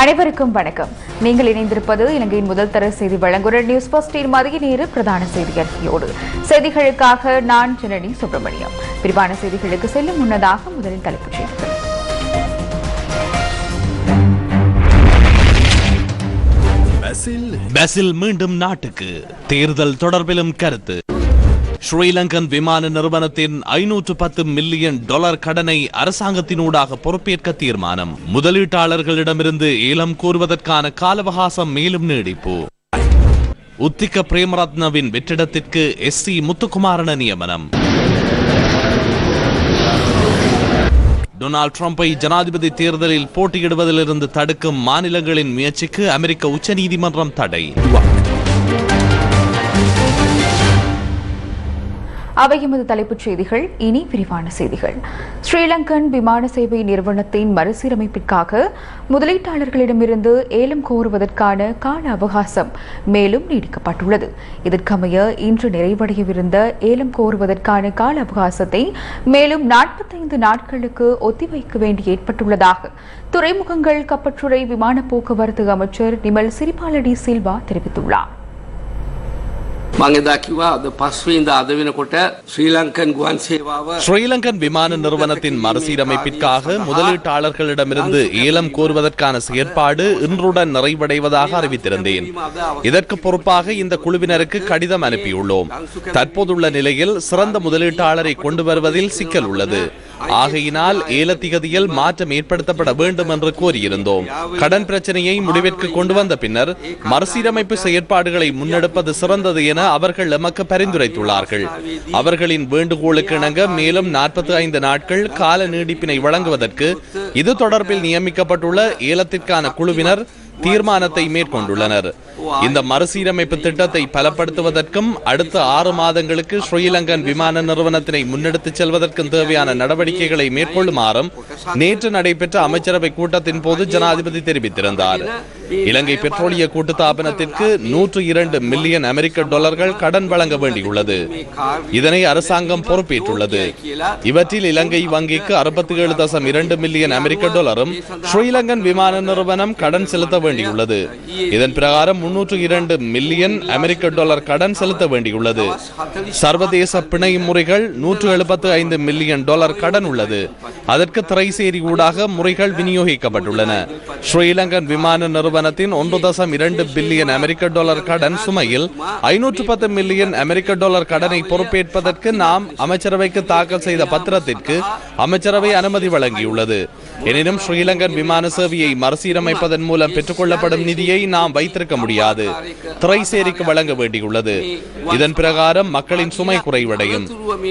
அனைவருக்கும் வணக்கம். நீங்கள் இணைந்திருப்பது இலங்கையின் முதல் தர செய்தி வழங்குற நியூஸ் பஸ்டின் மதிய நேரு பிரதான செய்தி அறிக்கையோடு செய்திகளுக்காக நான் ஜனனி சுப்பிரமணியம். விரிவான செய்திகளுக்கு செல்லும் முன்னதாக முதலில் தலைப்புச் செய்திகள். பசில் மீண்டும் நாட்டுக்கு. தேர்தல் தொடர்பிலும் கருத்து. ஸ்ரீலங்கன் விமான நிறுவனத்தின் ஐநூற்று பத்து மில்லியன் டாலர் கடனை அரசாங்கத்தினூடாக பொறுப்பேற்க தீர்மானம். முதலீட்டாளர்களிடமிருந்து ஏலம் கோருவதற்கான கால மேலும் நீடிப்பு. உத்திக்க பிரேமரத்னவின் வெற்றிடத்திற்கு எஸ் சி முத்துக்குமாரன நியமனம். டொனால்ட் ட்ரம்பை ஜனாதிபதி தேர்தலில் போட்டியிடுவதிலிருந்து தடுக்கும் மாநிலங்களின் முயற்சிக்கு அமெரிக்க உச்சநீதிமன்றம் தடை. அவை எமது தலைப்புச் செய்திகள். இனி விரிவான செய்திகள். ஸ்ரீலங்கன் விமான சேவை நிறுவனத்தின் மறுசீரமைப்பிற்காக முதலீட்டாளர்களிடமிருந்து ஏலம் கோருவதற்கான கால அவகாசம் மேலும் நீடிக்கப்பட்டுள்ளது. இதற்கமைய இன்று நிறைவடையவிருந்த ஏலம் கோருவதற்கான கால அவகாசத்தை மேலும் நாற்பத்தைந்து நாட்களுக்கு ஒத்திவைக்க வேண்டி ஏற்பட்டுள்ளதாக துறைமுகங்கள் கப்பற்றுறை விமான போக்குவரத்து அமைச்சர் நிமல் சிரிபாலடி சில்வா தெரிவித்துள்ளார். මං එදා කිව්වා අද පස්වීන්ද අද වෙනකොට ශ්‍රී ලංකන් ගුවන් සේවාව ஸ்ரீலங்கன் விமான நிறுவனத்தின் மறுசீரமைப்பிற்காக முதலீட்டாளர்களிடமிருந்து ஏலம் கோருவதற்கான செயற்பாடு இன்றுடன் நிறைவடைவதாக அறிவித்திருந்தேன் இதற்கு பொறுப்பாக இந்த குழுவினருக்கு கடிதம் அனுப்பியுள்ளோம் தற்போதுள்ள நிலையில் சிறந்த முதலீட்டாளரை கொண்டு வருவதில் சிக்கல் உள்ளது ஆகையினால் ஏலத்திகதியில் மாற்றம் ஏற்படுத்தப்பட வேண்டும் என்று கோரியிருந்தோம் கடன் பிரச்சனையை முடிவிற்கு கொண்டு வந்த பின்னர் மறுசீரமைப்பு செயற்பாடுகளை முன்னெடுப்பது சிறந்தது என அவர்கள் எமக்கு பரிந்துரைத்துள்ளார்கள். அவர்களின் வேண்டுகோளுக்கு இணங்க மேலும் நாற்பத்தி ஐந்து நாட்கள் கால நீடிப்பினை வழங்குவதற்கு இது தொடர்பில் நியமிக்கப்பட்டுள்ள ஏலத்திற்கான குழுவினர் தீர்மானத்தை மேற்கொண்டுள்ளனர். இந்த மறுசீரமைப்பு திட்டத்தை பலப்படுத்துவதற்கும் அடுத்த ஆறு மாதங்களுக்கு ஸ்ரீலங்கன் விமான நிறுவனத்தினை முன்னெடுத்துச் செல்வதற்கும் தேவையான நடவடிக்கைகளை மேற்கொள்ளுமாறும் நேற்று நடைபெற்ற அமைச்சரவை கூட்டத்தின் போது ஜனாதிபதி தெரிவித்திருந்தார். இலங்கை பெட்ரோலிய கூட்டுத்தாபனத்திற்கு நூற்று இரண்டு மில்லியன் அமெரிக்க டாலர்கள் கடன் வழங்க வேண்டியுள்ளது. இதனை அரசாங்கம் பொறுப்பேற்றுள்ளது. இவற்றில் இலங்கை வங்கிக்கு அறுபத்தி ஏழு தசம் இரண்டு மில்லியன் அமெரிக்க டாலரும் ஸ்ரீலங்கன் விமான நிறுவனம் கடன் செலுத்த வேண்டியுள்ளது. இதன் பிரகாரம் முன்னூற்று இரண்டு மில்லியன் அமெரிக்க டாலர் கடன் செலுத்த வேண்டியுள்ளது. சர்வதேச பிணை முறைகள் நூற்று எழுபத்து ஐந்து மில்லியன் டாலர் கடன் உள்ளது. அதற்கு திரைசேரி ஊடாக முறைகள் விநியோகிக்கப்பட்டுள்ளன. ஸ்ரீலங்கன் விமான நிறுவனம் நிறுவனத்தின் ஒன்று தசம் இரண்டு பில்லியன் அமெரிக்க டாலர் கடன் சுமையில் ஐநூற்று பத்து மில்லியன் அமெரிக்க டாலர் கடனை பொறுப்பேற்பதற்கு நாம் அமைச்சரவைக்கு தாக்கல் செய்த பத்திரத்திற்கு அமைச்சரவை அனுமதி வழங்கியுள்ளது. எனினும் ஸ்ரீலங்கன் விமான சேவையை மறுசீரமைப்பதன் மூலம் பெற்றுக்கொள்ளப்படும் நிதியை நாம் வைத்திருக்க முடியாது. திரைசேரிக்கு வழங்க வேண்டியுள்ளது. இதன் பிரகாரம் மக்களின் சுமை குறைவடையும்.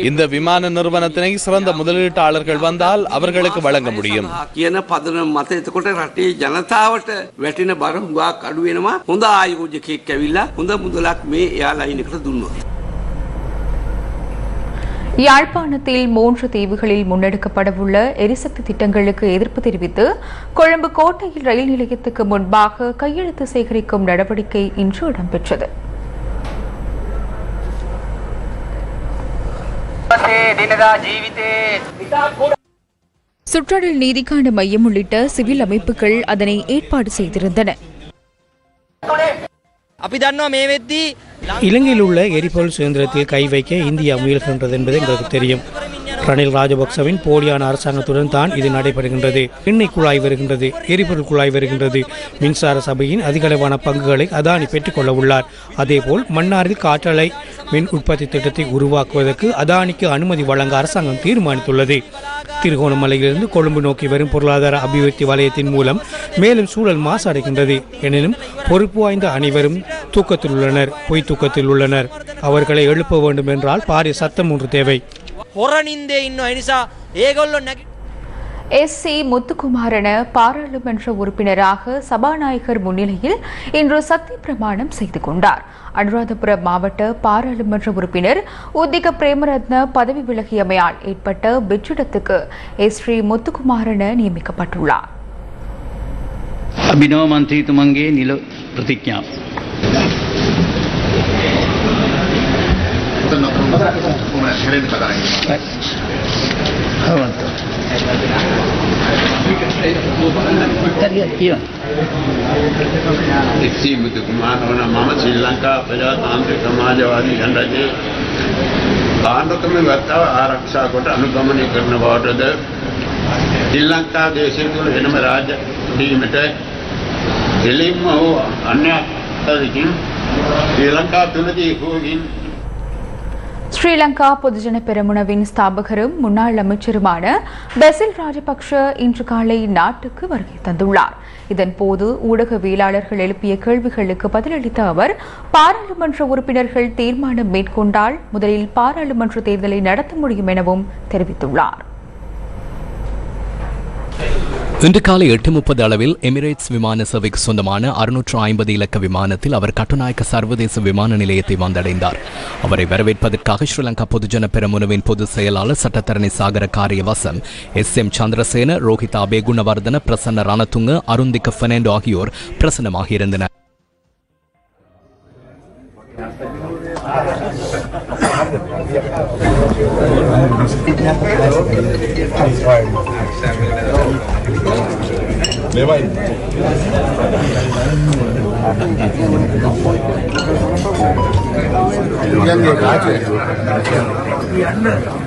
இந்த விமான நிறுவனத்தினை சிறந்த முதலீட்டாளர்கள் வந்தால் அவர்களுக்கு வழங்க முடியும். කියන පදන මත එතකොට රටේ ජනතාවට වැටෙන බර හුඟක් අඩු වෙනවා හොඳ ආයෝජකයෙක් ඇවිල්ලා හොඳ මුදලක් මේ එයාලයිනකට දුන්නොත් யாழ்ப்பாணத்தில் மூன்று தீவுகளில் முன்னெடுக்கப்படவுள்ள எரிசக்தி திட்டங்களுக்கு எதிர்ப்பு தெரிவித்து கொழும்பு கோட்டையில் ரயில் நிலையத்துக்கு முன்பாக கையெழுத்து சேகரிக்கும் நடவடிக்கை இன்று இடம்பெற்றது சுற்றாடல் நீதிக்கான மையம் உள்ளிட்ட சிவில் அமைப்புகள் அதனை ஏற்பாடு செய்திருந்தன. இலங்கையில் உள்ள எரிபொருள் சுதந்திரத்தில் கை வைக்க இந்தியா முயல்கின்றது என்பது எங்களுக்கு தெரியும். ரணில் ராஜபக்சவின் போலியான அரசாங்கத்துடன் தான் இது நடைபெறுகின்றது. எண்ணெய் குழாய் வருகின்றது எரிபொருள் குழாய் வருகின்றது. மின்சார சபையின் அதிகளவான பங்குகளை அதானி பெற்றுக்கொள்ள உள்ளார். அதேபோல் மன்னாரில் காற்றலை மின் உற்பத்தி திட்டத்தை உருவாக்குவதற்கு அதானிக்கு அனுமதி வழங்க அரசாங்கம் தீர்மானித்துள்ளது. திருகோணமலையிலிருந்து கொழும்பு நோக்கி வரும் பொருளாதார அபிவிருத்தி வலயத்தின் மூலம் மேலும் சூழல் மாசடைகின்றது. எனினும் பொறுப்பு வாய்ந்த அனைவரும் தூக்கத்தில் உள்ளனர் பொய் தூக்கத்தில் உள்ளனர். அவர்களை எழுப்ப வேண்டும் என்றால் பாரிய சத்தம் ஒன்று தேவை. எஸ். சி முத்துக்குமாரன பாராளுமன்ற உறுப்பினராக சபாநாயகர் முன்னிலையில் இன்று சத்திய பிரமாணம் செய்து கொண்டார். அனுராதபுரம் மாவட்ட பாராளுமன்ற உறுப்பினர் உத்திக பிரேமரத்ன பதவி விலகியமையால் ஏற்பட்ட வெற்றிடத்துக்கு எஸ். ஸ்ரீ. முத்துக்குமாரன நியமிக்கப்பட்டுள்ளார். அபினவ மந்திரி துமங்கே நில பிரதிஜா ಭಗವಂತ කියන්න. එක්සීමතු කුමාරවන මම ශ්‍රී ලංකා ප්‍රජාතාන්ත්‍රික සමාජවාදී ගණරජයේ ආණ්ඩුක්‍රම වත්තාව ආරක්ෂා කොට අනුගමනය කරන බවටද ශ්‍රී ලංකා දේශය තුළ වෙනම රාජ්‍ය දීමට එලින්ම හෝ අන්‍යයකින් ශ්‍රී ලංකා තුළදී හෝගින් ஸ்ரீலங்கா பொதுஜன பெரமுனவின் ஸ்தாபகரும் முன்னாள் அமைச்சருமான பெசில் ராஜபக்ஷ இன்று காலை நாட்டுக்கு வருகை தந்துள்ளார். இதன்போது ஊடகவியலாளர்கள் எழுப்பிய கேள்விகளுக்கு பதிலளித்த அவர் பாராளுமன்ற உறுப்பினர்கள் தீர்மானம் மேற்கொண்டால் முதலில் பாராளுமன்ற தேர்தலை நடத்த முடியும் எனவும் தெரிவித்துள்ளார். இன்று காலை எட்டு முப்பது அளவில் எமிரேட்ஸ் விமான சேவைக்கு சொந்தமான அறுநூற்று ஐம்பது இலக்க விமானத்தில் அவர் கட்டுநாயக்க சர்வதேச விமான நிலையத்தை வந்தடைந்தார். அவரை வரவேற்பதற்காக ஸ்ரீலங்கா பொதுஜன பெருமுனவின் பொதுச் செயலாளர் சட்டத்தரணி சாகர காரியவசம் எஸ் எம் சந்திரசேன ரோஹித் பேகுணவர்தன பிரசன்ன ரணதுங்க அருந்திக்க பெர்னாண்டோ ஆகியோர் பிரசன்னமாக இருந்தனர். Vì anh nghĩ.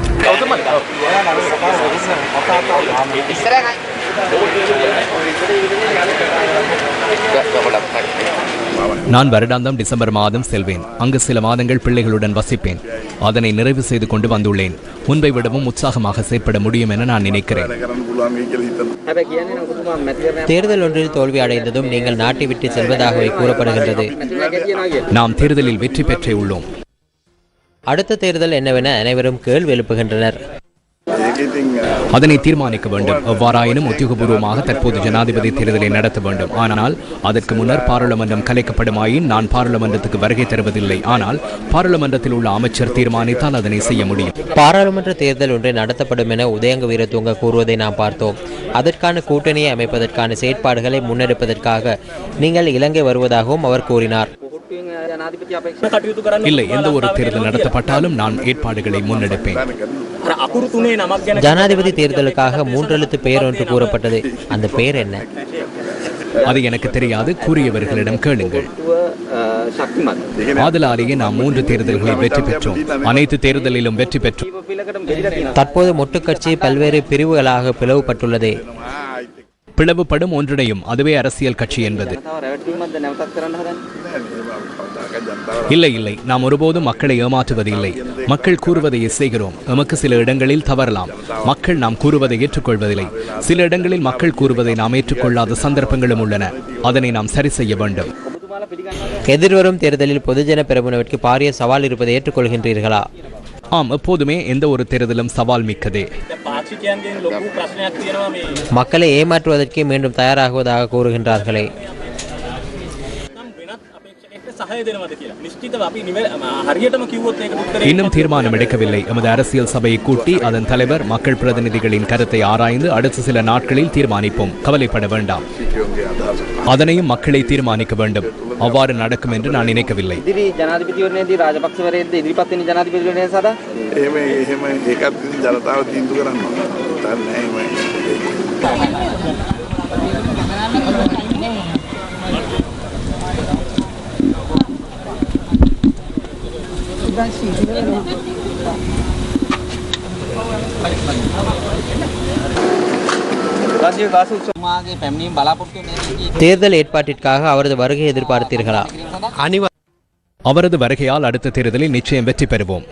நான் வருடாந்தம் டிசம்பர் மாதம் செல்வேன். அங்கு சில மாதங்கள் பிள்ளைகளுடன் வசிப்பேன். அதனை நிறைவு செய்து கொண்டு வந்துள்ளேன். முன்பை விடவும் உற்சாகமாக செயற்பட முடியும் என நான் நினைக்கிறேன். தேர்தல் ஒன்றில் தோல்வி அடைந்ததும் நீங்கள் நாட்டை விட்டு செல்வதாகவே கூறப்படுகின்றது. நாம் தேர்தலில் வெற்றி பெற்றே உள்ளோம். அடுத்த தேர்தல் என்னவென அனைவரும் கேள்வி எழுப்புகின்றனர். அதனை தீர்மானிக்க வேண்டும். எவ்வாறாயினும் உத்தியோகபூர்வமாக தற்போது ஜனாதிபதி தேர்தலை நடத்த வேண்டும். ஆனால் அதற்கு முன்னர் பாராளுமன்றம் கலைக்கப்படுமாயின் நான் பாராளுமன்றத்துக்கு வருகை தருவதில்லை. ஆனால் பாராளுமன்றத்தில் உள்ள அமைச்சர் தீர்மானித்தால் அதனை செய்ய முடியும். பாராளுமன்ற தேர்தல் ஒன்று நடத்தப்படும் என உதயங்க வீரத்துவங்க கூறுவதை நாம் பார்த்தோம். அதற்கான கூட்டணியை அமைப்பதற்கான செயற்பாடுகளை முன்னெடுப்பதற்காக நீங்கள் இலங்கை வருவதாகவும் அவர் கூறினார். இல்லை எந்த ஒரு தேர்தல் நடத்தப்பட்டாலும் நான் ஏற்பாடுகளை முன்னெடுப்பேன். ஜனாதிபதி தேர்தலுக்காக மூன்றெழுத்து பெயர் ஒன்று கூறப்பட்டது. அந்த பெயர் என்ன? அது எனக்கு தெரியாது. கூறியவர்களிடம் கேளுங்கள். ஆதலாலேயே நாம் மூன்று தேர்தல்களில் வெற்றி பெற்றோம். அனைத்து தேர்தலிலும் வெற்றி பெற்றோம். தற்போது மொட்டுக்கட்சி பல்வேறு பிரிவுகளாக பிளவுபட்டுள்ளது. பிளவுபடும் ஒன்றிணையும் அதுவே அரசியல் கட்சி என்பது. இல்லை இல்லை. நாம் ஒருபோதும் மக்களை ஏமாற்றுவதில்லை. மக்கள் கூறுவதை செய்கிறோம். எமக்கு சில இடங்களில் தவறலாம். மக்கள் நாம் கூறுவதை ஏற்றுக்கொள்வதில்லை. சில இடங்களில் மக்கள் கூறுவதை நாம் ஏற்றுக்கொள்ளாத சந்தர்ப்பங்களும் உள்ளன. அதனை நாம் சரி செய்ய வேண்டும். எதிர்வரும் தேர்தலில் பொதுஜன பெரமுனவிற்கு பாரிய சவால் இருப்பதை ஏற்றுக்கொள்கின்றீர்களா? ஆம் எப்போதுமே எந்த ஒரு தேர்தலும் சவால் மிக்கதே. மக்களை ஏமாற்றுவதற்கே மீண்டும் தயாராகுவதாக கூறுகின்றார்களே. இன்னும் தீர்மானம் எடுக்கவில்லை எமது அரசியல் சபையை கூட்டி அதன் தலைவர் மக்கள் பிரதிநிதிகளின் கருத்தை ஆராய்ந்து அடுத்த சில நாட்களில் தீர்மானிப்போம். கவலைப்பட வேண்டாம். அதனையும் மக்களை தீர்மானிக்க வேண்டும். அவ்வாறு நடக்கும் என்று நான் நினைக்கவில்லை. ஜனாதிபதி தேர்தல் ஏற்பாட்டிற்காக அவரது வருகை எதிர்பார்த்தீர்களா? அனிவா அவரது வருகையால் அடுத்த தேர்தலில் நிச்சயம் வெற்றி பெறுவோம்.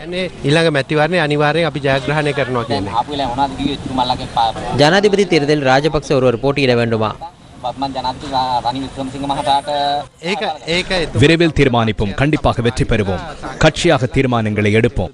ஜனாதிபதி தேர்தலில் ராஜபக்சே ஒருவர் போட்டியிட வேண்டுமா? වත්මන් ජනාධිපති රනිල් වික්‍රමසිංහ මහතාට ඒක ඒක விரைவில் தீர்மானிப்போம் கண்டிப்பாக வெற்றி பெறுவோம் கட்சியாக தீர்மானங்களை எடுப்போம்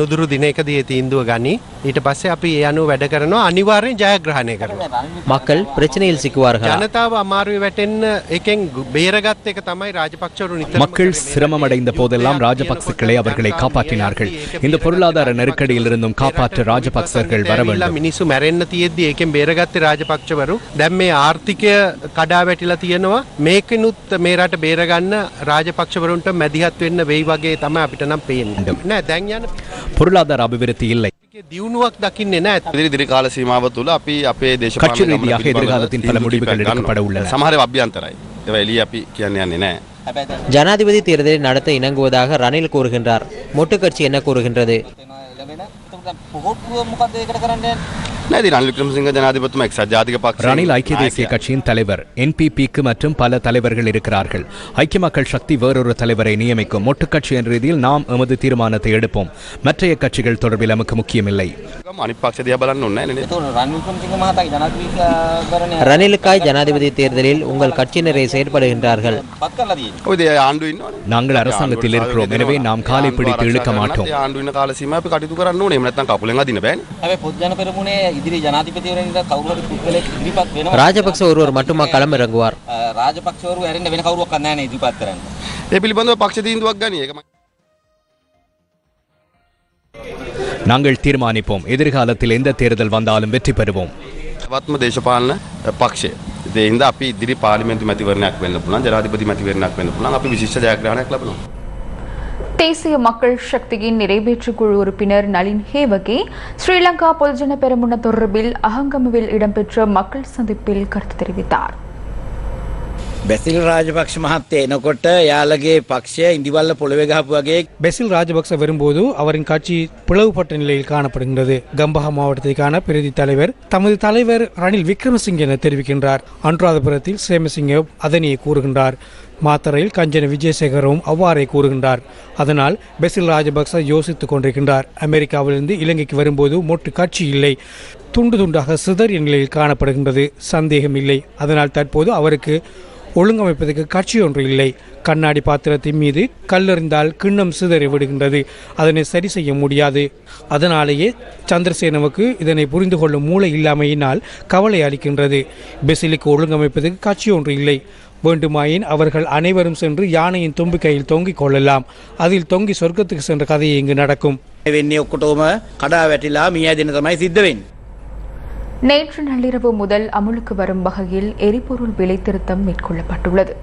නුදුරු දිනයකදී තීන්දුව ගනි ඊට පස්සේ අපි ඒ අනුව වැඩ කරනවා අනිවාර්යෙන් ජයග්‍රහණය කරනවා. மக்கள் பிரச்சனையில் சிக்குவார்களா ජනතාව අමාරුවේ වැටෙන්න එකෙන් බේරගත් එක තමයි රාජපක්ෂවරු නිතර மக்கள் சிரமமடைந்த போதெல்லாம் ராஜபக்சக்களை அவர்களை காப்பாற்றினார்கள் இந்த பொருளாதார நெருக்கடியிலிருந்தும் காப்பாற்ற ராஜபக்சர்கள் வர வேண்டும் මිනිස්සු මැරෙන්න තියෙද්දි ඒකෙන් බේරගත්තේ රාජපක්ෂවරු දැන් මේ ආර්ථිකය කඩා වැටිලා තියෙනවා මේකෙනුත් මේ රට බේරගන්න රාජපක්ෂවරුන්ට මැදිහත් වෙන්න වෙයි වගේ තමයි අපිට නම් පේන්නේ. නෑ දැන් යන பொருளாதார அபிவிருத்தி இல்லை දියුණුවක් දකින්නේ නෑ. ඉදිරි කාල සීමාව තුළ අපි අපේ දේශපාලන கட்சி ගමන ரீதியாக පිළිබඳව எதிர்காலத்தின் பல තීන්දුව முடிவுகள் කිහිපයක් ගන්න எடுக்கப்பட உள்ளன. සමහර ඒවා අභ්‍යන්තරයි. ඒවා එළිය අපි කියන්න යන්නේ නැහැ. ஜனாதிபதி தேர்தலை நடத்த இணங்குவதாக ரணில் கூறுகின்றார் மொட்டு கட்சி என்ன கூறுகின்றது நேதி ரணில் விக்ரமசிங்க ஜனாதிபத்தியம் எக்ஸ் ஜாதிக ரணில் ஐக்கிய தேசிய கட்சியின் தலைவர் என்பிபிக்கு மற்றும் பல தலைவர்கள் இருக்கிறார்கள் ஐக்கிய மக்கள் சக்தி வேறொரு தலைவரை நியமிக்கும் ஒட்டுக்கட்சி என்ற ரீதியில் நாம் எமது தீர்மானத்தை எடுப்போம் மற்றைய கட்சிகள் தொடர்பில் நமக்கு முக்கியமில்லை ரணிலுக்காய் ஜனாதிபதி தேர்தலில் உங்கள் கட்சியினரை செயற்படுகின்றார்கள் நாங்கள் அரசாங்கத்தில் இருக்கிறோம் எனவே நாம் காலை பிடித்து இழுக்க மாட்டோம் ඒ ආණ්ඩුවේ ඉන්න කාල සීමාව අපි කටයුතු කරන්න ඕනේ. එහෙම නැත්නම් කකුලෙන් අදින්න බෑනේ. හැබැයි පොත්ජන පෙරමුණේ ඉදිරි ජනාධිපතිවරණයට කවුරු හරි පුද්ගලෙක් ඉදිරිපත් වෙනවා ராஜபக்ச ஒருவர் மட்டுமா களம் இறங்குவார் රාජපක්ෂවරු ඇරෙන්න වෙන කවුරුවක් නැහැ නේ ඉදිරිපත් කරන්න ඒ පිළිබඳව පක්ෂ තීන්දුවක් ගනි. ඒක මම நாங்கள் தீர்மானிப்போம் எதிர்காலத்தில் எந்த தேர்தல் வந்தாலும் வெற்றி பெறுவோம் වත්ම දේශපාලන පක්ෂය. ඒ හින්දා අපි ඉදිරි පාර්ලිමේන්තු මැතිවරණයක් වෙන්න පුළුවන්. ජනාධිපති මැතිවරණයක් වෙන්න පුළුවන්. අපි විශිෂ්ට ජයග්‍රහණයක් ලබනවා. தேசிய மக்கள் சக்தியின் நிறைவேற்று குழு உறுப்பினர் நளின் ஹேவகே ஸ்ரீலங்கா பொதுஜன பெருமுன தொடர்பில் அகங்கமுவில் இடம்பெற்ற மக்கள் சந்திப்பில் கருத்து தெரிவித்தார். බැසිල් රාජපක්ෂ මහත්තය එනකොට යාලගේ පක්ෂය ඉන්දිවල්ල පොළොවෙ ගහපු වගේ பெசில் ராஜபக்ச வரும்போது அவரின் கட்சி பிளவுபட்ட நிலையில் காணப்படுகின்றது கம்பஹா மாவட்டத்திற்கான பிரதி தலைவர் தமது தலைவர் ரணில் விக்ரமசிங்க என தெரிவிக்கின்றார் அனுராதபுரத்தில் சேமசிங்க அதனையே கூறுகின்றார் மாத்தரையில் கஞ்சன விஜயசேகரவும் அவ்வாறே கூறுகின்றார் அதனால் பெசில் ராஜபக்ச யோசித்துக் கொண்டிருக்கின்றார் அமெரிக்காவிலிருந்து இலங்கைக்கு வரும்போது மொட்டு கட்சி இல்லை துண்டு துண்டாக சிதறிய நிலையில் காணப்படுகின்றது சந்தேகம் இல்லை அதனால் தற்போது அவருக்கு ஒழுங்கமைப்பதற்கு காட்சி ஒன்று இல்லை. கண்ணாடி பாத்திரத்தின் மீது கல்லெறிந்தால் கிண்ணம் சிதறி விடுகின்றது. அதனை சரி செய்ய முடியாது. அதனாலேயே சந்திரசேனவுக்கு இதனை புரிந்து கொள்ளும் மூளை இல்லாமையினால் கவலை அளிக்கின்றது. பெசிலுக்கு ஒழுங்கமைப்பதற்கு காட்சி ஒன்று இல்லை. வேண்டுமாயின் அவர்கள் அனைவரும் சென்று யானையின் தும்பிக்கையில் தொங்கிக் கொள்ளலாம். அதில் தொங்கி சொர்க்கத்துக்கு சென்ற கதையை இங்கு நடக்கும். வெண்ணி கடா வெட்டிலாம் மியா சித்தவேன் நேற்று நள்ளிரவு முதல் அமுலுக்கு வரும் வகையில் எரிபொருள் விலை திருத்தம் மேற்கொள்ளப்பட்டுள்ளது.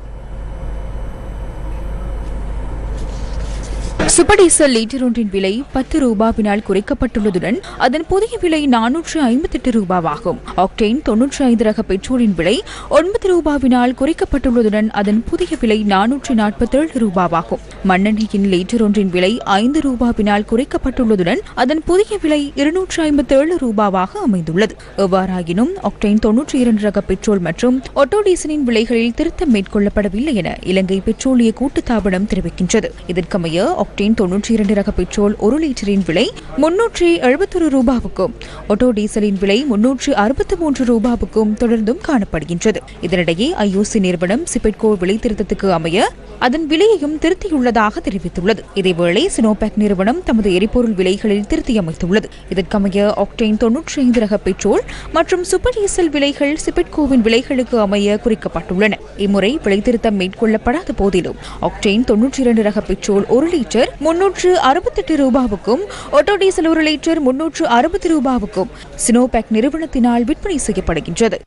சூப்பர் டீசல் லீட்டர் ஒன்றின் விலை பத்து ரூபாவினால் குறைக்கப்பட்டுள்ளதுடன் அதன் புதிய விலை நானூற்று ஐம்பத்தி எட்டு ரூபாவாகும். ஆக்டைன் தொன்னூற்றி ஐந்து ரக பெட்ரோலின் விலை ஒன்பது ரூபாவினால் குறைக்கப்பட்டுள்ளதுடன் அதன் புதிய விலை நானூற்று நாற்பத்தேழு ரூபாவாகும். மண்ணெண்ணெயின் லீட்டர் ஒன்றின் விலை ஐந்து ரூபாவினால் குறைக்கப்பட்டுள்ளதுடன் அதன் புதிய விலை இருநூற்று ஐம்பத்தேழு ரூபாவாக அமைந்துள்ளது. எவ்வாறாயினும் ஆக்டைன் தொன்னூற்றி இரண்டு ரக பெட்ரோல் மற்றும் ஒட்டோ டீசலின் விலைகளில் திருத்தம் மேற்கொள்ளப்படவில்லை என இலங்கை பெட்ரோலிய கூட்டுத்தாபனம் தெரிவிக்கின்றது. இதற்கமைய ஆக்டேன் தொன்னூற்றி இரண்டு ரக பெட்ரோல் ஒரு லிட்டரின் விலை முன்னூற்றி எழுபத்தொரு ரூபாவுக்கும் ஒட்டோ டீசலின் விலை முன்னூற்று அறுபத்தி மூன்று ரூபாவுக்கும் தொடர்ந்தும் காணப்படுகின்றது. இதனிடையே ஐஓசி நிறுவனம் சிபெட்கோ விலை திருத்தத்துக்கு அமைய அதன் விலையையும் திருத்தியுள்ளதாக தெரிவித்துள்ளது. இதேவேளை சினோபேக் நிறுவனம் தமது எரிபொருள் விலைகளில் திருத்தியமைத்துள்ளது இதற்கமைய ஆக்டேன் தொன்னூற்றி ஐந்து ரக பெட்ரோல் மற்றும் சூப்பர் டீசல் விலைகள் சிபெட்கோவின் விலைகளுக்கு அமைய குறிக்கப்பட்டுள்ளன. இம்முறை விலை திருத்தம் மேற்கொள்ளப்படாத போதிலும் ஆக்டேன் தொன்னூற்றி இரண்டு ரக பெட்ரோல் ஒரு லிட்டர் முன்னூற்று அறுபத்தெட்டு ரூபாவுக்கும் ஆட்டோ டீசல் ஒரு லிட்டர் முன்னூற்று அறுபது ரூபாவுக்கும் சினோபேக் நிறுவனத்தினால் விற்பனை செய்யப்படுகின்றது.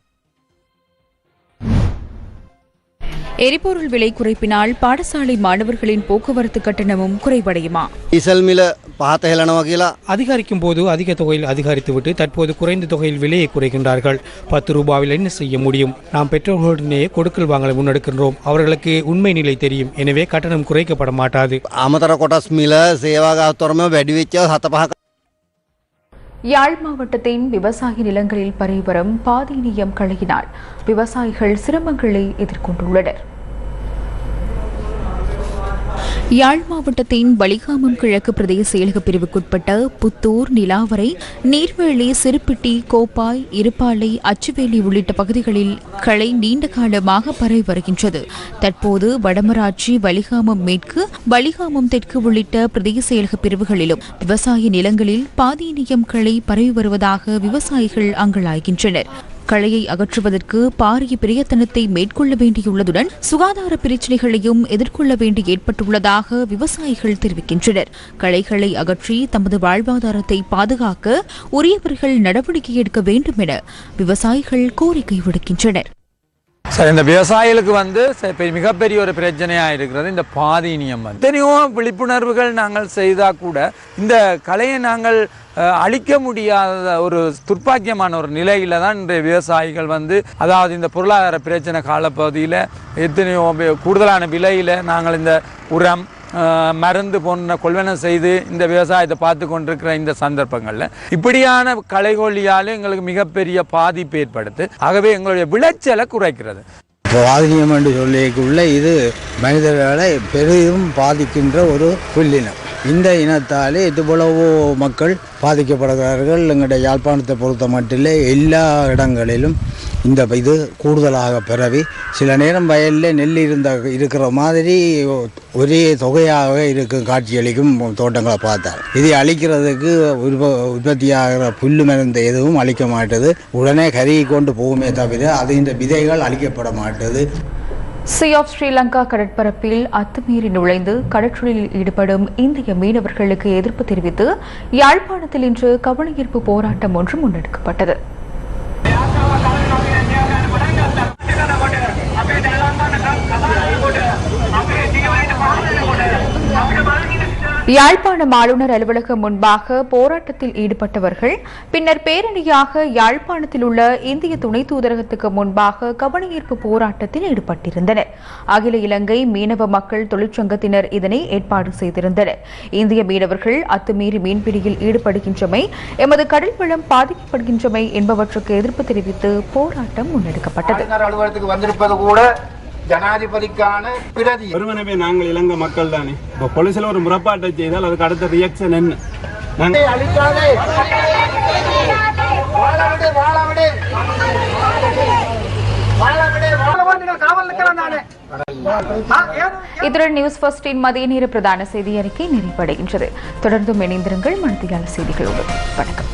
எரிபொருள் விலை குறைப்பினால் பாடசாலை மாணவர்களின் போக்குவரத்து கட்டணமும் குறைவடையுமா? டீசல் மில பாத்தகலனவா கீழா அதிகரிக்கும் போது அதிக தொகையில் அதிகரித்துவிட்டு தற்போது குறைந்த தொகையில் விலையை குறைகின்றார்கள் பத்து ரூபாவில் என்ன செய்ய முடியும்? நாம் பெற்றோர்களுடனே கொடுக்கல் வாங்கலை முன்னெடுக்கின்றோம். அவர்களுக்கு உண்மை நிலை தெரியும். எனவே கட்டணம் குறைக்கப்பட மாட்டாது. அமதர கொட்டாஸ் மில சேவாக துறமே வெடிவிச்சா சத்தபாக யாழ் மாவட்டத்தின் விவசாய நிலங்களில் பரிவரும் பாதி நியம் களையினால் விவசாயிகள் சிரமங்களை எதிர்கொண்டுள்ளனர். யாழ் மாவட்டத்தின் வலிகாமம் கிழக்கு பிரதேச செயலக பிரிவுக்குட்பட்ட புத்தூர் நிலாவரை நீர்வேலி சிறுப்பிட்டி கோப்பாய் இருப்பாலை அச்சுவேலி உள்ளிட்ட பகுதிகளில் களை நீண்ட காலமாக பரவி வருகின்றது. தற்போது வடமராட்சி வலிகாமம் மேற்கு வலிகாமம் தெற்கு உள்ளிட்ட பிரதேச செயலக பிரிவுகளிலும் விவசாய நிலங்களில் பாதீனியம் களை பரவி வருவதாக விவசாயிகள் அங்கலாய்கின்றனர். களையை அகற்றுவதற்கு பாரிய பிரயத்தனத்தை மேற்கொள்ள வேண்டியுள்ளதுடன் சுகாதார பிரச்சினைகளையும் எதிர்கொள்ள வேண்டி ஏற்பட்டுள்ளதாக விவசாயிகள் தெரிவிக்கின்றனர். களைகளை அகற்றி தமது வாழ்வாதாரத்தை பாதுகாக்க உரியவர்கள் நடவடிக்கை எடுக்க வேண்டும் என விவசாயிகள் கோரிக்கை விடுக்கின்றனர். சார் இந்த விவசாயிகளுக்கு வந்து பெ- மிகப்பெரிய ஒரு பிரச்சனையாக இருக்கிறது இந்த பாதி வந்து. எத்தனையோ விழிப்புணர்வுகள் நாங்கள் செய்தால் கூட இந்த கலையை நாங்கள் அழிக்க முடியாத ஒரு துர்ப்பாக்கியமான ஒரு நிலையில் தான் இன்றைய விவசாயிகள் வந்து அதாவது இந்த பொருளாதார பிரச்சனை காலப்பகுதியில் எத்தனையோ கூடுதலான விலையில் நாங்கள் இந்த உரம் மருந்து போன்ற கொள்வனம் செய்து இந்த விவசாயத்தை பார்த்து கொண்டிருக்கிற இந்த சந்தர்ப்பங்களில் இப்படியான கலைகொல்லியால் எங்களுக்கு மிகப்பெரிய பாதிப்பு ஏற்படுத்து ஆகவே எங்களுடைய விளைச்சலை குறைக்கிறது. இப்போ என்று சொல்லிக்குள்ள இது மனிதர்களை பெரிதும் பாதிக்கின்ற ஒரு புல்லினம். இந்த இனத்தாலே இதுபோலவோ மக்கள் பாதிக்கப்படுகிறார்கள். எங்களுடைய யாழ்ப்பாணத்தை பொறுத்த மட்டிலே எல்லா இடங்களிலும் இந்த இது கூடுதலாக பிறவி. சில நேரம் வயலில் நெல் இருந்த இருக்கிற மாதிரி ஒரே தொகையாக இருக்கும் காட்சியளிக்கும் தோட்டங்களை பார்த்தால். இதை அழிக்கிறதுக்கு உற்ப உற்பத்தியாகிற புல்லு மருந்து எதுவும் அழிக்க மாட்டுது. உடனே கருகி கொண்டு போகுமே தவிர அது இந்த விதைகள் அழிக்கப்பட மாட்டுது. சி ஆஃப் ஸ்ரீலங்கா கடற்பரப்பில் அத்துமீறி நுழைந்து கடற்றொழிலில் ஈடுபடும் இந்திய மீனவர்களுக்கு எதிர்ப்பு தெரிவித்து யாழ்ப்பாணத்தில் இன்று கவனஈர்ப்பு போராட்டம் ஒன்று முன்னெடுக்கப்பட்டது. யாழ்ப்பாணம் ஆளுநர் அலுவலகம் முன்பாக போராட்டத்தில் ஈடுபட்டவர்கள் பின்னர் பேரணியாக யாழ்ப்பாணத்தில் உள்ள இந்திய துணை தூதரகத்துக்கு முன்பாக கவனஈர்ப்பு போராட்டத்தில் ஈடுபட்டிருந்தனர். அகில இலங்கை மீனவ மக்கள் தொழிற்சங்கத்தினர் இதனை ஏற்பாடு செய்திருந்தனர். இந்திய மீனவர்கள் அத்துமீறி மீன்பிடியில் ஈடுபடுகின்றமை எமது கடல் வளம் பாதிக்கப்படுகின்றமை என்பவற்றுக்கு எதிர்ப்பு தெரிவித்து போராட்டம் முன்னெடுக்கப்பட்டது. ஜனாதிபதிக்கான பிரதி. வெறுமனவே நாங்கள் இலங்கை மக்கள் தானே இப்போ போலீஸில் ஒரு முறைப்பாட்டை செய்தால் அதுக்கு அடுத்த ரியாக்ஷன் என்ன? நாங்கள் அழிக்காதே இத்துடன் நியூஸ் ஃபர்ஸ்டின் மதிய நேர பிரதான செய்தி அறிக்கை நிறைவடைகின்றது. தொடர்ந்தும் இணைந்திருங்கள் மனதியால செய்திகளோடு. வணக்கம்.